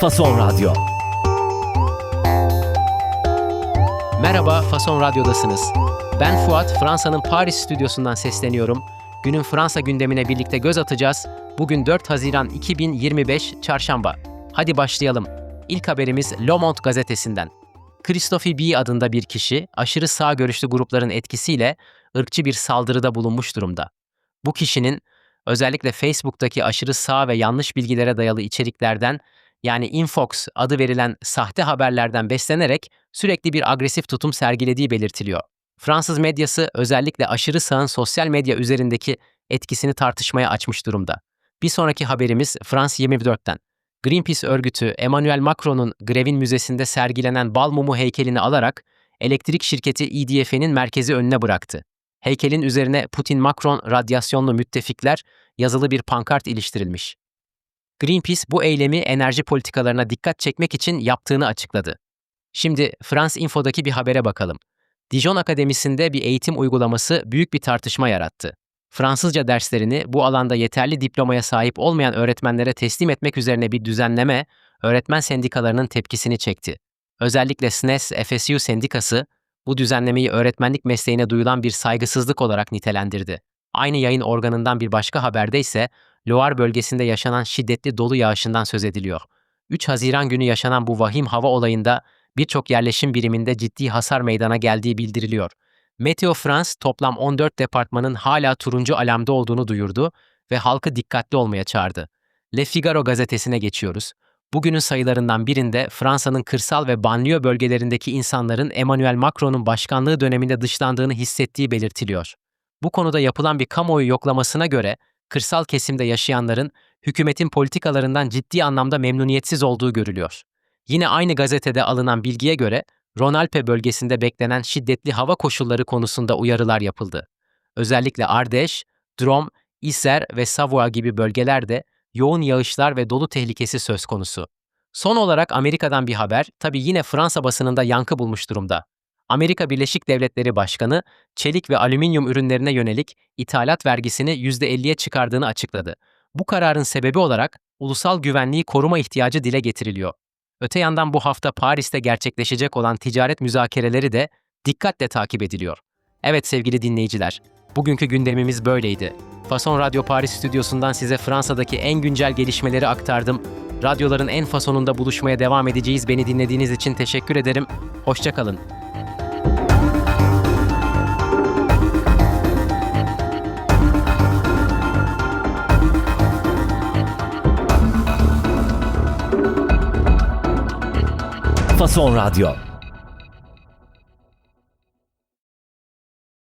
Fason Radyo. Merhaba, Fason Radyo'dasınız. Ben Fuat, Fransa'nın Paris stüdyosundan sesleniyorum. Günün Fransa gündemine birlikte göz atacağız. Bugün 4 Haziran 2025 Çarşamba. Hadi başlayalım. İlk haberimiz Le Monde gazetesinden. Christophe B adında bir kişi aşırı sağ görüşlü grupların etkisiyle ırkçı bir saldırıda bulunmuş durumda. Bu kişinin özellikle Facebook'taki aşırı sağ ve yanlış bilgilere dayalı içeriklerden yani Infox adı verilen sahte haberlerden beslenerek sürekli bir agresif tutum sergilediği belirtiliyor. Fransız medyası özellikle aşırı sağın sosyal medya üzerindeki etkisini tartışmaya açmış durumda. Bir sonraki haberimiz France 24'ten. Greenpeace örgütü Emmanuel Macron'un grevin müzesinde sergilenen bal mumu heykelini alarak elektrik şirketi EDF'nin merkezi önüne bıraktı. Heykelin üzerine Putin-Macron radyasyonlu müttefikler yazılı bir pankart iliştirilmiş. Greenpeace bu eylemi enerji politikalarına dikkat çekmek için yaptığını açıkladı. Şimdi France Info'daki bir habere bakalım. Dijon Akademisi'nde bir eğitim uygulaması büyük bir tartışma yarattı. Fransızca derslerini bu alanda yeterli diplomaya sahip olmayan öğretmenlere teslim etmek üzerine bir düzenleme, öğretmen sendikalarının tepkisini çekti. Özellikle SNES FSU sendikası bu düzenlemeyi öğretmenlik mesleğine duyulan bir saygısızlık olarak nitelendirdi. Aynı yayın organından bir başka haberde ise Loire bölgesinde yaşanan şiddetli dolu yağışından söz ediliyor. 3 Haziran günü yaşanan bu vahim hava olayında birçok yerleşim biriminde ciddi hasar meydana geldiği bildiriliyor. Meteo France toplam 14 departmanın hala turuncu alarmda olduğunu duyurdu ve halkı dikkatli olmaya çağırdı. Le Figaro gazetesine geçiyoruz. Bugünün sayılarından birinde Fransa'nın kırsal ve banliyö bölgelerindeki insanların Emmanuel Macron'un başkanlığı döneminde dışlandığını hissettiği belirtiliyor. Bu konuda yapılan bir kamuoyu yoklamasına göre kırsal kesimde yaşayanların hükümetin politikalarından ciddi anlamda memnuniyetsiz olduğu görülüyor. Yine aynı gazetede alınan bilgiye göre Ronalpe bölgesinde beklenen şiddetli hava koşulları konusunda uyarılar yapıldı. Özellikle Ardeş, Drôme, Isère ve Savoie gibi bölgelerde yoğun yağışlar ve dolu tehlikesi söz konusu. Son olarak Amerika'dan bir haber, tabi yine Fransa basınında yankı bulmuş durumda. Amerika Birleşik Devletleri Başkanı, çelik ve alüminyum ürünlerine yönelik ithalat vergisini %50'ye çıkardığını açıkladı. Bu kararın sebebi olarak ulusal güvenliği koruma ihtiyacı dile getiriliyor. Öte yandan bu hafta Paris'te gerçekleşecek olan ticaret müzakereleri de dikkatle takip ediliyor. Evet sevgili dinleyiciler, bugünkü gündemimiz böyleydi. Fason Radyo Paris stüdyosundan size Fransa'daki en güncel gelişmeleri aktardım. Radyoların en fasonunda buluşmaya devam edeceğiz. Beni dinlediğiniz için teşekkür ederim. Hoşçakalın. Fason Radyo.